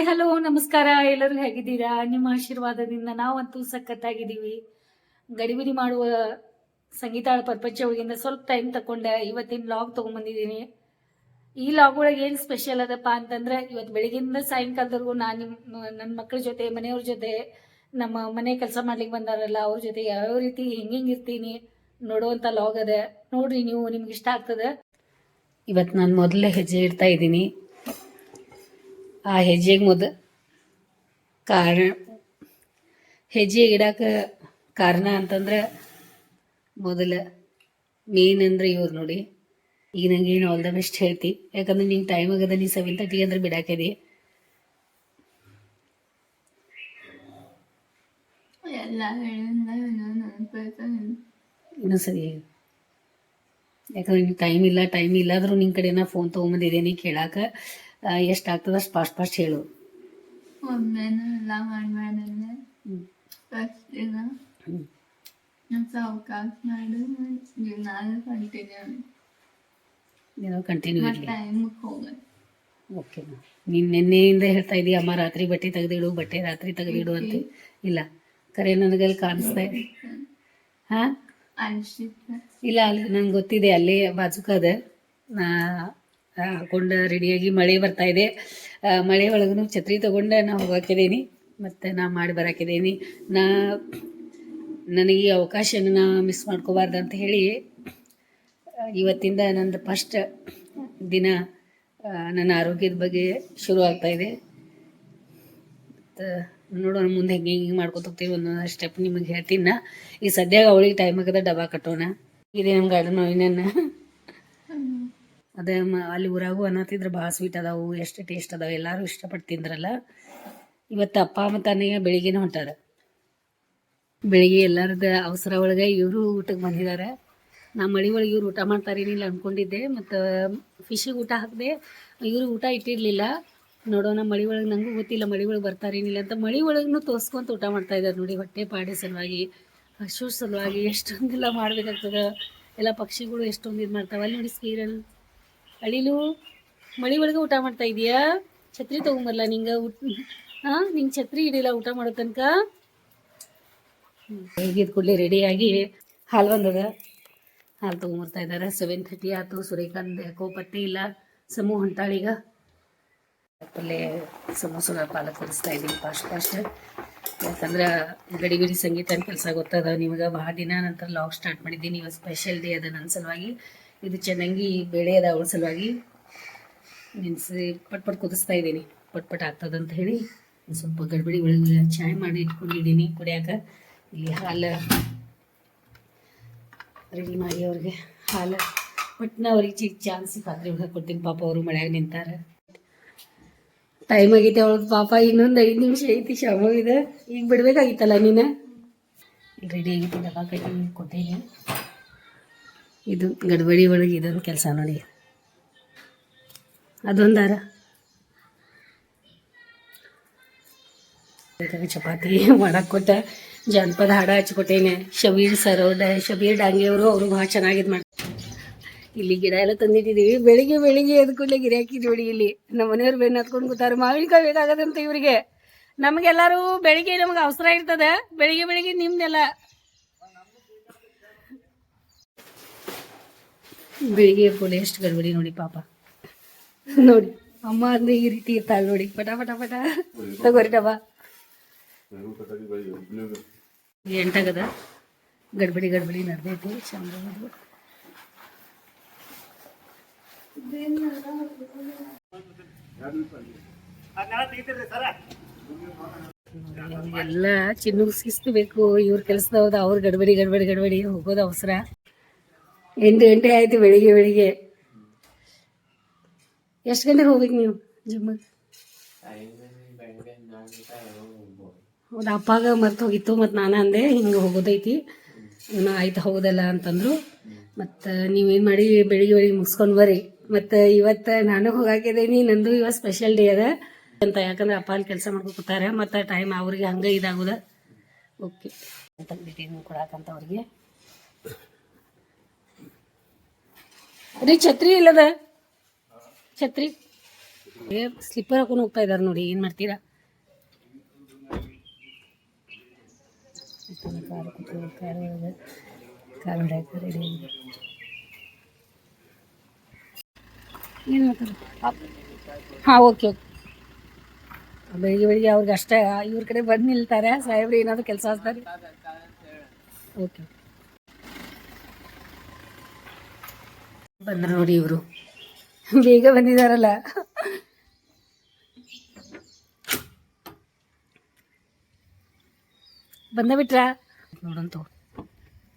Hi hello ನಮಸ್ಕಾರ. ಎಲ್ಲರೂ ಹೇಗಿದ್ದೀರಾ? ನಿಮ್ಮ ಆಶೀರ್ವಾದದಿಂದ ನಾವಂತೂ ಸಖತ್ತಾಗಿದ್ದೀವಿ. ಗಡಿಬಿಡಿ ಮಾಡುವ ಸಂಗೀತಾಳ ಪರ್ಪಚ ಒಳಗಿಂದ ಸ್ವಲ್ಪ ಟೈಮ್ ತಗೊಂಡೆ ಇವತ್ತಿನ ಲಾಗ್ ತಗೊಂಡ್ಬಂದಿದ್ದೀನಿ ಈ ಲಾಗ್ ಒಳಗೆ ಏನು ಸ್ಪೆಷಲ್ ಅದಪ್ಪ ಅಂತಂದ್ರೆ, ಇವತ್ತು ಬೆಳಗಿಂದ ಸಾಯಂಕಾಲದವರೆಗೂ ನಾನು ನಿಮ್ಮ ನನ್ನ ಮಕ್ಕಳ ಜೊತೆ, ಮನೆಯವ್ರ ಜೊತೆ, ನಮ್ಮ ಮನೆ ಕೆಲಸ ಮಾಡ್ಲಿಕ್ಕೆ ಬಂದಾರಲ್ಲ, ಅವ್ರ ಜೊತೆ ಯಾವ್ಯಾವ ರೀತಿ ಹೆಂಗೆ ಇರ್ತೀನಿ ನೋಡುವಂಥ ಲಾಗ್ ಅದ. ನೋಡ್ರಿ ನೀವು, ನಿಮ್ಗೆ ಇಷ್ಟ ಆಗ್ತದೆ? ಇವತ್ತು ನಾನು ಮೊದಲೇ ಹೆಜ್ಜೆ ಇಡ್ತಾ ಇದ್ದೀನಿ. ಆ ಹೆಜ್ಜೆಗೆ ಮುದ ಕಾರಣ ಹೆಜ್ಜೆ ಇಡಕ್ಕೆ ಕಾರಣ ಅಂತಂದ್ರೆ ಮೊದಲ ಮೇನ್ ಅಂದ್ರೆ ಇವ್ರು ನೋಡಿ. ಈಗ ನಂಗೆ ಏನು ಆಲ್ ದ ಬೆಸ್ಟ್ ಹೇಳ್ತಿ. ಯಾಕಂದ್ರೆ ನಿಂಗೆ ಟೈಮ್ ಆಗದ ನೀ ಸೆವೆನ್ ತರ್ಟಿ ಅಂದ್ರೆ ಬಿಡಾಕದಿ ಎಲ್ಲ ಇನ್ನೊಂದ್ಸರಿ. ಯಾಕಂದ್ರೆ ನಿಂಗೆ ಟೈಮ್ ಇಲ್ಲ ಟೈಮ್ ಇಲ್ಲಾದ್ರೂ ನಿನ್ನ ಕಡೆ ನಾ ಫೋನ್ ತೊಗೊಂಬಂದಿದ್ದೀನಿ ಕೇಳಾಕ? ಎಷ್ಟು ಆಗ್ತದೆ ಅಷ್ಟು ಫಾಸ್ಟ್ ಫಾಸ್ಟ್ ಹೇಳು ಒಮ್ಮೆನೂ ಎಲ್ಲ ಮಾಡ್ಬೇಡನೆ ಹ್ಮ್. ಫಸ್ಟ್ ದಿನ ಹ್ಮ್. ನಮ್ಮ ಸಾವಕಾಶ ಮಾಡು ದಿನಾಲು ಕಂಟಿನ್ಯೂ ನೀನು ಕಂಟಿನ್ಯೂ ಇರಲಿ. ಟೈಮಿಗೆ ಹೋಗೋದು ಓಕೆ ನೀನು ನಿನ್ನೆಯಿಂದ ಹೇಳ್ತಾ ಇದೀಯ ಅಮ್ಮ ರಾತ್ರಿ ಬಟ್ಟೆ ತೆಗೆದಿಡು ಬಟ್ಟೆ ರಾತ್ರಿ ತೆಗೆದಿಡು ಅಂತ. ಇಲ್ಲ. ಕರೆ ನನಗಲ್ಲಿ ಕಾಣಿಸ್ತಾ ಇದೆ ಹಾಂ ಇಲ್ಲ ಅಲ್ಲಿ ನಂಗೆ ಗೊತ್ತಿದೆ ಅಲ್ಲೇ ಬಾಜುಕದ. ನಾ ಹಾಕೊಂಡು ರೆಡಿಯಾಗಿ ಮಳೆ ಬರ್ತಾ ಇದೆ. ಮಳೆ ಒಳಗೂ ಛತ್ರಿ ತೊಗೊಂಡು ನಾ ಹೋಗಾಕಿದ್ದೀನಿ ಮತ್ತು ನಾ ಮಾಡಿ ಬರಾಕಿದ್ದೀನಿ ನಾ, ನನಗೆ ಈ ಅವಕಾಶನ ನಾ ಮಿಸ್ ಮಾಡ್ಕೋಬಾರ್ದು ಅಂತ ಹೇಳಿ ಇವತ್ತಿಂದ ನಂದು ಫಸ್ಟ್ ದಿನ ನನ್ನ ಆರೋಗ್ಯದ ಬಗ್ಗೆ ಶುರು ಇದೆ. ಮತ್ತು ನೋಡೋಣ ಮುಂದೆ ಹೆಂಗೆ ಹಿಂಗೆ ಮಾಡ್ಕೊತ ಹೋಗ್ತೀವಿ ಒಂದೊಂದು ಸ್ಟೆಪ್ ನಿಮಗೆ ಹೇಳ್ತೀನಿ ನಾ. ಈ ಸದ್ಯಾಗ ಅವಳಿಗೆ ಟೈಮ್ ಆಗದ ಡಬ್ಬ ಕಟ್ಟೋಣ. ಇದೇ ನಮ್ಮ ಗಾರ್ಡನ್ ಇನ್ನೇನು. ಅದೇ ಅಲ್ಲಿ ಊರಾಗೂ ಅನ್ನತಿದ್ರು ಭಾಳ ಸ್ವೀಟ್ ಅದಾವು, ಎಷ್ಟು ಟೇಸ್ಟ್ ಅದಾವೆ, ಎಲ್ಲರೂ ಇಷ್ಟಪಟ್ಟು ತಿಂದ್ರಲ್ಲ. ಇವತ್ತು ಅಪ್ಪ ಮತ್ತು ಅಣ್ಣಗೆ ಬೆಳಿಗ್ಗೆನೇ ಹೊಂಟಾರ. ಬೆಳಿಗ್ಗೆ ಎಲ್ಲರದ ಅವಸರ ಒಳಗೆ ಇವರು ಊಟಕ್ಕೆ ಬಂದಿದ್ದಾರೆ ನಾ ಮಳಿ ಒಳಗೆ ಇವ್ರು ಊಟ ಮಾಡ್ತಾರೇನಿಲ್ಲ ಅಂದ್ಕೊಂಡಿದ್ದೆ ಮತ್ತು ಫಿಶಿಗೆ ಊಟ ಹಾಕಿದೆ, ಇವರು ಊಟ ಇಟ್ಟಿರಲಿಲ್ಲ. ನೋಡೋಣ ಮಳಿ ಒಳಗೆ ನನಗೂ ಗೊತ್ತಿಲ್ಲ, ಮಳೆ ಒಳಗೆ ಬರ್ತಾರೇನಿಲ್ಲ ಅಂತ ಮಳಿ ಒಳಗೂ ತೋರಿಸ್ಕೊಂತ ಊಟ ಮಾಡ್ತಾ ಇದ್ದಾರೆ ನೋಡಿ, ಹೊಟ್ಟೆ ಪಾಡಿ ಸಲುವಾಗಿ, ಹಸು ಸಲುವಾಗಿ ಎಷ್ಟೊಂದೆಲ್ಲ ಮಾಡ್ಬೇಕಾಗ್ತದ. ಎಲ್ಲ ಪಕ್ಷಿಗಳು ಎಷ್ಟೊಂದು ಇದು ಮಾಡ್ತಾವೆ. ಅಲ್ಲಿ ನೋಡಿ ಸ್ಕೀರಲ್ ಅಳಿಲು, ಮಳಿ ಒಳಗೆ ಊಟ ಮಾಡ್ತಾ ಇದೀಯಾ? ಛತ್ರಿ ತೊಗೊಂಬರ್ಲ ನಿಂಗ ಊಟ ನಿಂಗೆ ಛತ್ರಿ ಹಿಡಿಲ್ಲ ಊಟ ಮಾಡೋ ತನಕ? ಹೇಗಿದ್ ಕೂಡಲೇ ರೆಡಿಯಾಗಿ ಹಾಲು ಬಂದದ. ಹಾಲು ತಗೊಂಬರ್ತಾ ಇದ್ದಾರೆ ಸೆವೆನ್ ಥರ್ಟಿ ಆಯ್ತು. ಸೂರ್ಯಕಾಂತ್ ಯಾಕೋ ಪತ್ತೆ ಇಲ್ಲ. ಸಮೂಹ ಹೊಂಟಾಳೀಗ ಪಲ್ಲೆ ಸಮೋಸದ ಪಾಲಕ್ ಕಲಿಸ್ತಾ ಇದ್ದೀನಿ ಫಾಸ್ಟ್ ಫಾಸ್ಟ್. ಯಾಕಂದ್ರೆ ಗಡಿ ಸಂಗೀತ ಕೆಲಸ ಗೊತ್ತದ ನಿಮಗೆ. ಭಾಳ ದಿನ ನಂತರ ಲಾಗ್ ಸ್ಟಾರ್ಟ್ ಮಾಡಿದ್ದೀನಿ. ಇವತ್ತು ಸ್ಪೆಷಲ್ ಡೇ ಅದ ನನ್ನ ಸಲುವಾಗಿ. ಇದು ಚೆನ್ನಾಗಿ ಬೆಳೆಯದ ಅವಳ ಸಲುವಾಗಿ ನೆನೆಸಿ ಪಟ್ ಪಟ್ ಕುದಿಸ್ತಾ ಇದ್ದೀನಿ. ಪಟ್ ಪಟ್ ಆಗ್ತದಂತ ಹೇಳಿ ಸ್ವಲ್ಪ ಗಡ್ಬಡಿ ಬೆಳೆದ ಚಾಯ್ ಮಾಡಿ ಇಟ್ಕೊಂಡಿದ್ದೀನಿ ಕುಡಿಯಾಕ. ಇಲ್ಲಿ ಹಾಲು ರೆಡಿ ಮಾಡಿ ಅವ್ರಿಗೆ ಹಾಲು. ಪಟ್ನ ಅವ್ರಿಗೆ ಚಿಕ್ಕ ಚಾನ್ಸ್ ಪಾತ್ರೆ ಒಳಗೆ ಕೊಡ್ತೀನಿ. ಪಾಪ ಅವರು ಮಳೆಯಾಗ ನಿಂತಾರೆ. ಟೈಮ್ ಆಗೈತೆ ಅವಳದು ಪಾಪ, ಇನ್ನೊಂದು ಐದು ನಿಮಿಷ ಐತಿ ಶಾಮ ಇದೆ. ಈಗ ಬಿಡ್ಬೇಕಾಗಿತ್ತಲ್ಲ ನೀನು? ರೆಡಿ ಆಗೈತಿ ಡಬ್ಬ ಕಟ್ಟಿ ಕೊಟ್ಟೇನಿ. ಇದು ಗಡ್ಬಡಿ ಒಳಗೆ ಇದೊಂದು ಕೆಲಸ ನೋಡಿ. ಅದೊಂದಾರ. ಚಪಾತಿ ಮಾಡಕ್ಕೆ ಕೊಟ್ಟೆ, ಜಾನಪದ ಹಾಡ ಹಚ್ಕೊಟ್ಟೇನೆ. ಶಬೀರ್ ಸರ್ ಅವ್ರ ಶಬೀರ್ ಡಾಂಗೆ ಅವರು ಭಾಳ ಚೆನ್ನಾಗಿದ್ ಮಾಡ್ತಾರೆ ಇಲ್ಲಿ ಗಿಡ ಎಲ್ಲ ತಂದಿಟ್ಟಿದ್ದೀವಿ ಬೆಳಿಗ್ಗೆ ಬೆಳಿಗ್ಗೆ ಎದ್ ಕೂಡಲೇ ಗಿರಾಕಿ ನೋಡಿ ಇಲ್ಲಿ. ನಮ್ಮ ಮನೆಯವ್ರು ಬೆನ್ನು ಹತ್ಕೊಂಡು ಕೂತಾರೆ ಮಾವಿನಕಾಯಿ ಬೇಕಾಗದಂತ ಇವರಿಗೆ. ನಮಗೆಲ್ಲರೂ ಬೆಳಿಗ್ಗೆ ನಮ್ಗೆ ಅವಸರ ಇರ್ತದೆ. ಬೆಳಿಗ್ಗೆ ಬೆಳಿಗ್ಗೆ ನಿಮ್ದೆಲ್ಲ ಬೆಳಿಗ್ಗೆ ಕೂಡಲೇ ಎಷ್ಟು ಗಡ್ಬಡಿ ನೋಡಿ ಪಾಪ. ನೋಡಿ ಅಮ್ಮ ಅಂದ್ರೆ ಈ ರೀತಿ ಇರ್ತಾಳೆ ನೋಡಿ. ಪಟ ಪಟ ಪಟ. ತಗೋರಿ ಡಬ್ಬ. ಎಂಟಾಗದ? ಗಡ್ಬಡಿ ಗಡ್ಬಡಿ ನಡೆದೈತಿ. ಚಂದ ಎಲ್ಲ ಚಿನ್ನು ಸಿಸ್ತು ಬೇಕು ಇವ್ರ ಕೆಲಸದವ್ದು ಅವ್ರ ಗಡ್ಬಡಿ ಗಡ್ಬಡಿ ಗಡ್ಬಡಿ ಹೋಗೋದು ಅವಸರ. ಎಂಟು ಗಂಟೆ ಆಯ್ತು ಬೆಳಿಗ್ಗೆ ಬೆಳಿಗ್ಗೆ. ಎಷ್ಟು ಗಂಟೆಗೆ ಹೋಗ್ಬೇಕು ನೀವು ಜಿಮ್ಮಿಗೆ? ಹೌದಾ, ಅಪ್ಪಾಗ ಮರ್ತು ಹೋಗಿತ್ತು ಮತ್ತು ನಾನು ಅಂದೆ, ಹಿಂಗೆ ಹೋಗೋದೈತಿ. ಆಯ್ತು, ಹೌದಲ್ಲ ಅಂತಂದ್ರು. ಮತ್ತು ನೀವೇನು ಮಾಡಿ, ಬೆಳಿಗ್ಗೆ ಬೆಳಿಗ್ಗೆ ಮುಗಿಸ್ಕೊಂಡು ಬರ್ರಿ. ಮತ್ತು ಇವತ್ತು ನಾನು ಹೋಗಾಕಿದ್ದೀನಿ ನಂದು ಇವತ್ತು ಸ್ಪೆಷಲ್ ಡೇ ಅದ. ಅಂತ ಯಾಕಂದ್ರೆ ಅಪ್ಪ ಅಲ್ಲಿ ಕೆಲಸ ಮಾಡ್ಕೊತಾರೆ ಮತ್ತು ಟೈಮ್ ಅವ್ರಿಗೆ ಹಂಗೆ ಇದಾಗೋದ. ಓಕೆ ಕೊಡಾಕಂತ ಅವ್ರಿಗೆ. ರೀ ಛತ್ರಿ ಇಲ್ಲದ? ಛತ್ರಿ. ಸ್ಲಿಪ್ಪರ್ ಹಾಕೊಂಡು ಹೋಗ್ತಾ ಇದಾರೆ ನೋಡಿ, ಏನು ಮಾಡ್ತೀರಾ? ಏನು ಮಾಡ್ತಾರೆ ಹಾಂ, ಓಕೆ ಓಕೆ. ಬೆಳಿಗ್ಗೆ ಬೆಳಿಗ್ಗೆ ಅವ್ರಿಗೆ ಅಷ್ಟೇ, ಇವ್ರ ಕಡೆ ಬಂದು ನಿಲ್ತಾರೆ. ಸಾಹೇಬ್ರು, ಏನಾದರೂ ಕೆಲಸ ಆಗ್ತಾರೆ ಓಕೆ. ಬಂದ್ರು ನೋಡಿ ಇವರು. ಬೇಗ ಬಂದಿದಾರಲ್ಲ. ಬಂದ ಬಿಟ್ರಾ? ನೋಡಂತ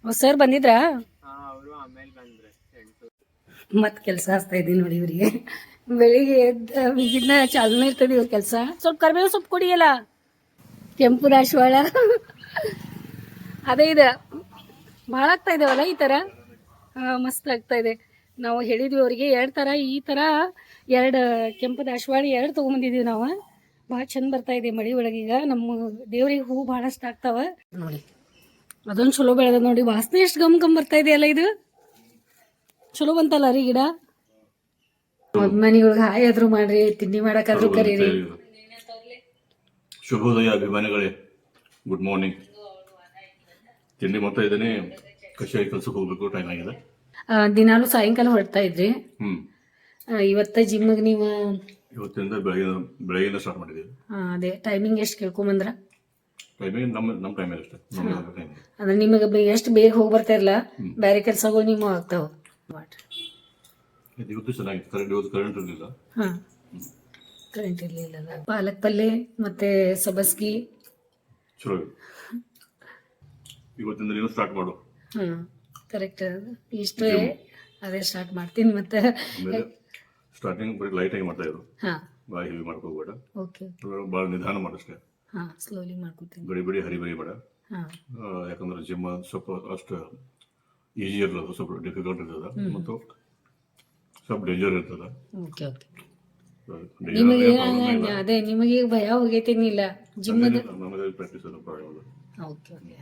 ಸರ್ ಬಂದಿದ್ರಾ? ಮತ್ ಕೆಲಸ ಹಚ್ತಾ ಇದ್ದೀನಿ ನೋಡಿ ಇವರಿಗೆ. ಬೆಳಿಗ್ಗೆ ಎದ್ದ ಬಿಗಿನ ಚಾಲನೆ ಇರ್ತದೆ ಇವ್ರ ಕೆಲಸ. ಸ್ವಲ್ಪ ಕರಿಬೇವು ಸೊಪ್ಪು ಕುಡಿಯಲ್ಲ? ಕೆಂಪು ರಾಶಿವಾಳ ಅದೇ ಇದೆ. ಭಾಳ ಆಗ್ತಾ ಇದಾವಲ್ಲ ಈ ತರ? ಹಾಂ ಮಸ್ತ್ ಆಗ್ತಾ ಇದೆ. ನಾವು ಹೇಳಿದ್ವಿ ಅವರಿಗೆ ಎರಡು ಥರ ಈ ಥರ ಎರಡು ಕೆಂಪು ದಾಸವಾಳ ಎರಡು ತೊಗೊಂಬಂದಿದ್ದೀವಿ ನಾವು. ಭಾಳ ಚಂದ ಬರ್ತಾ ಇದೆ ಮಳೆ ಒಳಗೀಗ ನಮ್ಮ ದೇವ್ರಿಗೆ ಹೂ ಭಾಳಷ್ಟು ಆಗ್ತಾವ. ನೋಡಿ. ಅದೊಂದು ಚಲೋ ಬೆಳೆದ ನೋಡಿ. ವಾಸನೆ ಎಷ್ಟು ಗಮ್ ಗಮ್ ಬರ್ತಾ ಇದೆಯಲ್ಲ ಇದು. ಚಲೋ ಬಂತಲ್ಲ ರೀ ಗಿಡ. ಮನೆಯೊಳಗೆ ಹಾಯ್ ಆದ್ರೂ ಮಾಡ್ರಿ ತಿಂಡಿ ಮಾಡಕ್ಕಾದ್ರೂ ಕರೀರಿ. ಶುಭೋದಯ ಅಭಿಮಾನಿಗಳೇ ಗುಡ್ ಮಾರ್ನಿಂಗ್ ತಿಂಡಿ ಮಾಡ್ತಾ ಇದ್ದೀನಿ. ಕಷಾಯ ಕೆಲಸಕ್ಕೆ ಹೋಗ್ಬೇಕು ಟೈಮ್ ಆಗಿದೆ. ದಿನಾಲು ಸಾಯಂಕಾಲ ಹೊರಡ್ತಾ ಇದ್ರಿ. ಇವತ್ತ ಜಿಮ್ಗೆ ನೀವು? ಇವತ್ತಿಂದ ಬೆಳಗ್ಗೆ ಬೆಳಗ್ಗೆಯಿಂದ ಸ್ಟಾರ್ಟ್ ಮಾಡಿದ್ದೀವಿ. ಅದೇ ಟೈಮಿಂಗ್ ಎಷ್ಟು ಕೇಳ್ಕೊಂಬಂದ್ರ? ಟೈಮಿಂಗ್ ನಮ್ಮ ನಮ್ಮ ಟೈಮಲ್ಲಿ ಅಷ್ಟೇ. ಟೈಮ್ ಅಂದ್ರೆ ನಿಮಗೆ ಎಷ್ಟು ಬೇಗ ಹೋಗಿ ಬರ್ತಾರಲ್ಲ ಬೇರೆ ಕೆಲಸಗಳು ನಿಮ್ಮ ಆಗ್ತಾವ. ಇವತ್ತು ಚೆನ್ನಾಗಿತ್ತು. ಕರೆಂಟ್ ಇವತ್ತು ಕರೆಂಟ್ ಇರಲಿಲ್ಲ. ಹಾ. ಕರೆಂಟ್ ಇರಲಿಲ್ಲ ಪಾಲಕ್ ಪಲ್ಲೆ ಮತ್ತೆ ಸಬಸ್ಗಿ. ಚಲೋ. ಇವತ್ತಿಂದ ನೀವು ಸ್ಟಾರ್ಟ್ ಮಾಡು. ಹ್ಮ್. ಕರೆಕ್ಟ್ ಇಷ್ಟು ಅದೇ ಸ್ಟಾರ್ಟ್ ಮಾಡ್ತೀನಿ ಮತ್ತೆ. ಸ್ಟಾರ್ಟಿಂಗ್ ಬರೀ ಲೈಟ್ ಆಗಿ ಮಾಡ್ತಾ ಇದ್ರು ಹಾ. ಭಾಳ ಹೆವಿ ಮಾಡ್ಕೋಬೇಡ ಓಕೆ ಭಾಳ ನಿಧಾನ ಮಾಡಷ್ಟೇ ಹಾ ಸ್ಲೋಲಿ ಮಾಡ್ಕೋತೀನಿ. ಗಡಿ ಬಿಡಿ ಹರಿ ಬರಿ ಬೇಡ. ಯಾಕಂದ್ರೆ ಜಿಮ್ ಸ್ವಲ್ಪ ಅಷ್ಟು ಈಜಿ ಇರಲ್ಲ ಸ್ವಲ್ಪ ಡಿಫಿಕಲ್ಟ್ ಇರ್ತದ ಮತ್ತು ಸ್ವಲ್ಪ ಡೇಂಜರ್ ಇರ್ತದ. ಓಕೆ ಓಕೆ ನಿಮಗೆ ಅದೇ ನಿಮಗೆ ಭಯ ಹೋಗೈತೇನಿಲ್ಲ. ನಮಗೆ ಪ್ರಾಕ್ಟೀಸ್ ಓಕೆ ಓಕೆ.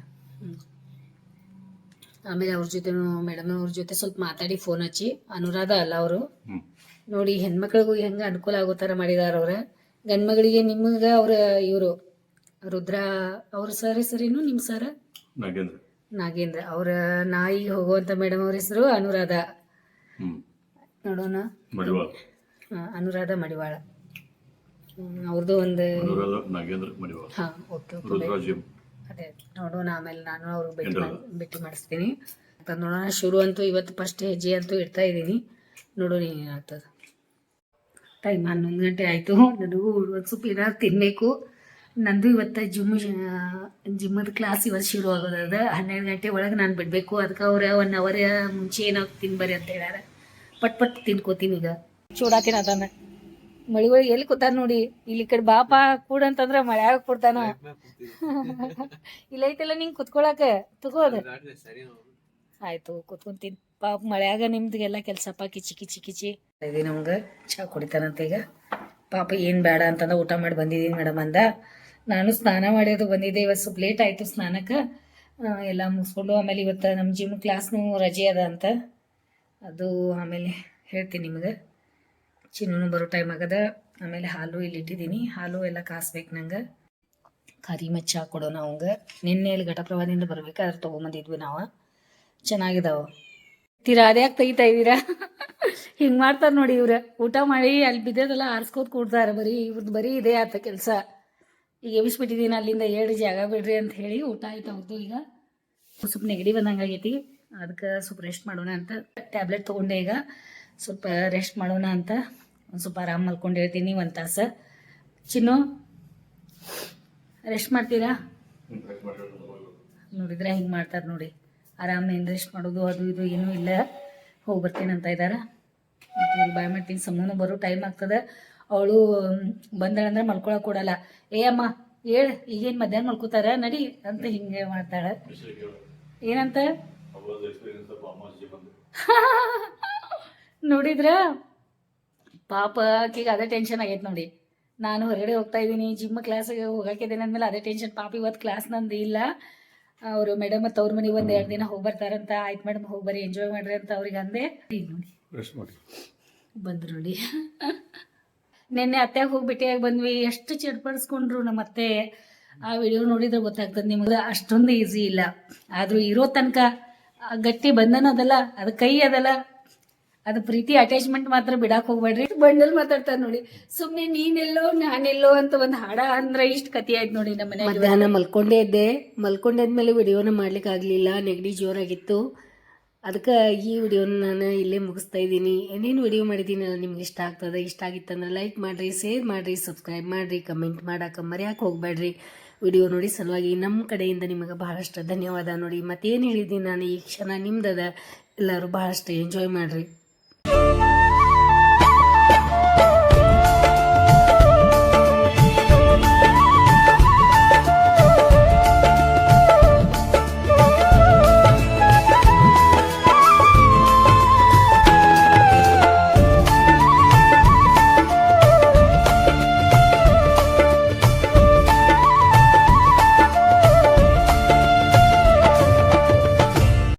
ಆಮೇಲೆ ಅವ್ರ ಜೊತೆ ಮೇಡಮ್ ಅವ್ರ ಜೊತೆ ಸ್ವಲ್ಪ ಮಾತಾಡಿ ಫೋನ್ ಹಚ್ಚಿ. ಅನುರಾಧ ಅಲ್ಲ ಅವರು. ನೋಡಿ ಹೆಣ್ಮಕ್ಳಿಗೂ ಹೆಂಗ ಅನುಕೂಲ ಆಗೋ ತರ ಮಾಡಿದಾರ ಅವ್ರ. ಗಂಡ್ಮಗಳಿಗೆ ನಿಮ್ಗ ಅವ್ರ ಇವರು ರುದ್ರ ಅವ್ರ ಸರ್ ಹೆಸರೇನು ನಿಮ್ ಸರ್ ನಾಗೇಂದ್ರ. ನಾಗೇಂದ್ರ. ಅವರ ನಾಯಿ ಹೋಗುವಂತ ಮೇಡಮ್ ಅವ್ರ ಹೆಸರು ಅನುರಾಧ. ನೋಡೋಣ. ಅನುರಾಧ ಮಡಿವಾಳ. ಅವ್ರದ್ದು ಒಂದು ಹಾ ಓಕೆ ಓಕೆ ಅದೇ ನೋಡೋಣ ಆಮೇಲೆ ನಾನು ಅವ್ರಿಗೆ ಭೇಟಿ? ಮಾಡ್- ಭೇಟಿ ಮಾಡಿಸ್ತೀನಿ. ಅಂತ ನೋಡೋಣ. ಶುರು ಅಂತೂ ಇವತ್ತು ಫಸ್ಟ್ ಹೆಜ್ಜೆ ಅಂತೂ ಇಡ್ತಾ ಇದ್ದೀನಿ. ನೋಡೋಣ ಏನಾಗ್ತದೆ. ಟೈಮ್ ಹನ್ನೊಂದು ಗಂಟೆ ಆಯಿತು. ನನಗೂ ಒಂದು ಸ್ವಲ್ಪ ಏನಾದ್ರು ತಿನ್ನಬೇಕು ನಂದು ಇವತ್ತು ಜಿಮ್ ಜಿಮ್ಮದ ಕ್ಲಾಸ್ ಇವತ್ತು ಶುರು ಆಗೋದದ ಹನ್ನೆರಡು ಗಂಟೆ ಒಳಗೆ ನಾನು ಬಿಡಬೇಕು. ಅದಕ್ಕೆ ಅವ್ರ ಒನ್ ಅವರ್ ಮುಂಚೆ ಏನೋ ತಿನ್ಬರಿ ಅಂತ ಹೇಳ್ಯಾರ. ಪಟ್ ಪಟ್ ತಿನ್ಕೋತೀನಿ ಈಗ. ಚೂಡಾತೀನಿ ಅದನ್ನ ಮಳಿ ಒಳಗೆ ಎಲ್ಲಿ ಕೂತಾನ ನೋಡಿ? ಇಲ್ಲಿ ಈ ಕಡೆ ಬಾಪ ಕೂಡ ಅಂತಂದ್ರೆ ಮಳ್ಯಾಗ ಕೊಡ್ತಾನ? ಇಲ್ಲ ಐತಿಲ್ಲ ನಿಂಗ್ ಕುತ್ಕೊಳಕ ತಗೋದ ಆಯ್ತು ಕುತ್ಕೊಂತೀನಿ. ಪಾಪ ಮಳ್ಯಾಗ ನಿಮ್ದಿಗೆಲ್ಲ ಕೆಲ್ಸಪ್ಪ ಕಿಚಿ ಕಿಚಿ ಕಿಚಿ. ಇದೆ ನಮ್ಗೆ ಚಾ ಕುಡಿತಾನಂತ ಈಗ. ಪಾಪ ಏನು ಬೇಡ ಅಂತಂದ ಊಟ ಮಾಡಿ ಬಂದಿದ್ದೀನಿ ಮೇಡಮ್ ಅಂದ. ನಾನು ಸ್ನಾನ ಮಾಡೋದು ಬಂದಿದ್ದೆ ಇವತ್ತು ಸ್ವಲ್ಪ ಲೇಟ್ ಆಯಿತು ಸ್ನಾನಕ್ಕೆ. ಎಲ್ಲ ಮುಗಿಸ್ಕೊಂಡು ಆಮೇಲೆ ಇವತ್ತು ನಮ್ಮ ಜಿಮ್ ಕ್ಲಾಸ್ನು ರಜೆ ಅದ ಅಂತ. ಅದು ಆಮೇಲೆ ಹೇಳ್ತೀನಿ ನಿಮ್ಗೆ. ಚಿನ್ನೂ ಬರೋ ಟೈಮ್ ಆಗದ, ಆಮೇಲೆ ಹಾಲು ಇಲ್ಲಿ ಇಟ್ಟಿದ್ದೀನಿ. ಹಾಲು ಎಲ್ಲ ಕಾಸ್ಬೇಕು ನಂಗೆ. ಕರಿ ಮಚ್ಚ ಕೊಡೋಣ ಅವಂಗ. ನಿನ್ನೆ ಇಲ್ಲಿ ಘಟಪ್ರವಾದಿಂದ ಬರ್ಬೇಕಾದ್ರೆ ತೊಗೊಂಬಂದಿದ್ವಿ ನಾವು. ಚೆನ್ನಾಗಿದಾವ. ತೀರಾ ಅದ್ಯಾಕೆ ತೆಗಿತಾ ಇದ್ದೀರಾ? ಹಿಂಗೆ ಮಾಡ್ತಾರೆ ನೋಡಿ ಇವ್ರು. ಊಟ ಮಾಡಿ ಅಲ್ಲಿ ಬಿದ್ದದೆಲ್ಲ ಆರಿಸ್ಕೋತ ಕೊಡ್ತಾರೆ, ಬರೀ ಇವ್ರದ್ದು ಬರೀ ಇದೇ ಆತ ಕೆಲಸ. ಈಗ ಎಬ್ಬಿಸ್ಬಿಟ್ಟಿದ್ದೀನಿ ಅಲ್ಲಿಂದ ಏಳು ಜಾಗ ಬಿಡ್ರಿ ಅಂತ ಹೇಳಿ ಊಟ ಆಯ್ತು ಅವ್ರದ್ದು ಈಗ. ಸ್ವಲ್ಪ ನೆಗಡಿ ಬಂದಂಗೆ ಆಗೈತಿ ಅದಕ್ಕೆ ಸ್ವಲ್ಪ ರೆಸ್ಟ್ ಮಾಡೋಣ ಅಂತ. ಟ್ಯಾಬ್ಲೆಟ್ ತೊಗೊಂಡೆ ಈಗ. ಸ್ವಲ್ಪ ರೆಸ್ಟ್ ಮಾಡೋಣ ಅಂತ ಒಂದು ಸ್ವಲ್ಪ ಆರಾಮ್ ಮಲ್ಕೊಂಡಿರ್ತೀನಿ ಒಂದು ತಾಸು. ಚಿನ್ನು ರೆಸ್ಟ್ ಮಾಡ್ತೀರಾ? ನೋಡಿದ್ರೆ ಹಿಂಗೆ ಮಾಡ್ತಾರೆ ನೋಡಿ. ಆರಾಮೇನು ರೆಸ್ಟ್ ಮಾಡೋದು ಅದು ಇದು ಏನೂ ಇಲ್ಲ. ಹೋಗಿ ಬರ್ತೀನಿ ಅಂತ ಇದ್ದಾರೆ ಬಾಯ್ ಮಾಡ್ತೀನಿ ಸಮೂನು ಬರೋ ಟೈಮ್ ಆಗ್ತದೆ. ಅವಳು ಬಂದಳಂದ್ರೆ ಮಲ್ಕೊಳಕ್ಕೆ ಕೊಡಲ್ಲ ಏ ಅಮ್ಮ ಹೇಳ ಈಗೇನು ಮಧ್ಯಾಹ್ನ ಮಲ್ಕೋತಾರ? ನಡಿ ಅಂತ ಹಿಂಗೆ ಮಾಡ್ತಾಳೆ. ಏನಂತ? ನೋಡಿದ್ರ? ಪಾಪ ಆಕಿಗೆ ಅದೇ ಟೆನ್ಷನ್ ಆಗೈತೆ ನೋಡಿ. ನಾನು ಹೊರಗಡೆ ಹೋಗ್ತಾ ಇದ್ದೀನಿ ಜಿಮ್ ಕ್ಲಾಸಿಗೆ ಹೋಗಾಕಿದ್ದೀನಿ ಅಂದಮೇಲೆ ಅದೇ ಟೆನ್ಷನ್ ಪಾಪ ಇವತ್ತು ಕ್ಲಾಸ್ ನಂದು ಇಲ್ಲ. ಅವರು ಮೇಡಮ್ ಮತ್ತು ಅವ್ರ ಮನೆಗೆ ಒಂದು ಎರಡು ದಿನ ಹೋಗಿ ಬರ್ತಾರಂತ. ಆಯ್ತು ಮೇಡಮ್ ಹೋಗಿ ಬರ್ರಿ ಎಂಜಾಯ್ ಮಾಡ್ರಿ ಅಂತ ಅವ್ರಿಗೆ ಅಂದೆ. ಈಗ ನೋಡಿ. ಬಂದ್ರು ನೋಡಿ. ನಿನ್ನೆ ಅತ್ತೆಗೆ ಹೋಗಿ ಭೇಟಿಯಾಗಿ ಬಂದ್ವಿ. ಎಷ್ಟು ಚಡ್ಪಡಿಸ್ಕೊಂಡ್ರು ನಮ್ಮ ಅತ್ತೆ. ಆ ವಿಡಿಯೋ ನೋಡಿದ್ರೆ ಗೊತ್ತಾಗ್ತದೆ ನಿಮ್ಗೆ ಅಷ್ಟೊಂದು ಈಸಿ ಇಲ್ಲ. ಆದ್ರೂ ಇರೋ ತನಕ ಗಟ್ಟಿ ಬಂಧನ ಅದಲ್ಲ ಅದು ಕೈ ಅದಲ್ಲ. ಅದು ಪ್ರೀತಿ ಅಟ್ಯಾಚ್ಮೆಂಟ್ ಮಾತ್ರ ಬಿಡಾಕ್ ಹೋಗ್ಬೇಡ್ರಿ. ಬಂಡಲ್ ಮಾತಾಡ್ತಾರ ನೋಡಿ. ಸುಮ್ನೆ ನೀನೆಲ್ಲೋ ನಾನೆಲ್ಲೋ ಅಂತ ಒಂದ್ ಹಾಡ ಅಂದ್ರೆ ಇಷ್ಟ ಕತಿ ಆಯ್ತು ನೋಡಿ ನಮ್ಮ ಮನೆ ಮಧ್ಯಾಹ್ನ ಮಲ್ಕೊಂಡೇ ಇದ್ದೆ. ಮಲ್ಕೊಂಡಾದ್ಮೇಲೆ ವಿಡಿಯೋನ ಮಾಡ್ಲಿಕ್ಕೆ ಆಗ್ಲಿಲ್ಲ. ನೆಗಡಿ ಜೋರಾಗಿತ್ತು. ಅದಕ್ಕೆ ಈ ವಿಡಿಯೋನ ನಾನು ಇಲ್ಲೇ ಮುಗಿಸ್ತಾ ಇದ್ದೀನಿ. ಏನೇನು ವಿಡಿಯೋ ಮಾಡಿದ್ದೀನಲ್ಲ ನಿಮ್ಗೆ ಇಷ್ಟ ಆಗ್ತದೆ, ಇಷ್ಟ ಆಗಿತ್ತಂದ್ರೆ ಲೈಕ್ ಮಾಡಿರಿ ಶೇರ್ ಮಾಡಿರಿ ಸಬ್ಸ್ಕ್ರೈಬ್ ಮಾಡಿರಿ ಕಮೆಂಟ್ ಮಾಡಕ್ಕೆ ಮರೆಯಕ್ಕೆ ಹೋಗ್ಬೇಡ್ರಿ. ವಿಡಿಯೋ ನೋಡಿ ಸಲುವಾಗಿ ನಮ್ಮ ಕಡೆಯಿಂದ ನಿಮಗೆ ಬಹಳಷ್ಟು ಧನ್ಯವಾದ ನೋಡಿ. ಮತ್ತೇನು ಹೇಳಿದ್ದೀನಿ ನಾನು, ಈ ಕ್ಷಣ ನಿಮ್ದದ. ಎಲ್ಲರೂ ಬಹಳಷ್ಟು ಎಂಜಾಯ್ ಮಾಡಿರಿ.